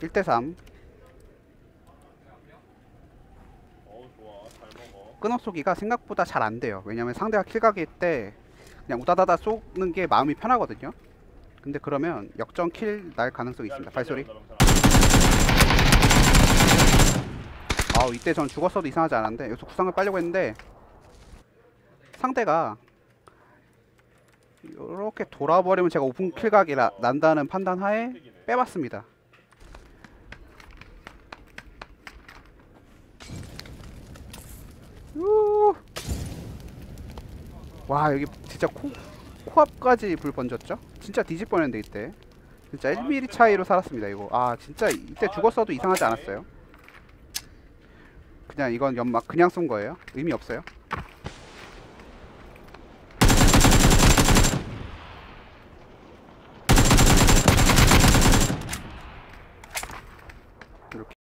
1대3 어우 좋아 잘 먹어 끊어 쏘기가 생각보다 잘 안 돼요. 왜냐면 상대가 킬각일 때 그냥 우다다다 쏘는 게 마음이 편하거든요. 근데 그러면 역전 킬 날 가능성이 있습니다. 발소리. 아 이때 전 죽었어도 이상하지 않았는데 여기서 구상을 빨려고 했는데 상대가 이렇게 돌아버리면 제가 오픈 킬각이 라- 난다는 판단 하에 빼봤습니다. 우. 와 여기 진짜 코 코앞까지 불 번졌죠? 진짜 뒤집 뻔했는데 이때. 진짜 1mm 차이로 살았습니다 이거. 아 진짜 이때 죽었어도 이상하지 않았어요? 그냥 이건 연막 그냥 쏜 거예요? 의미 없어요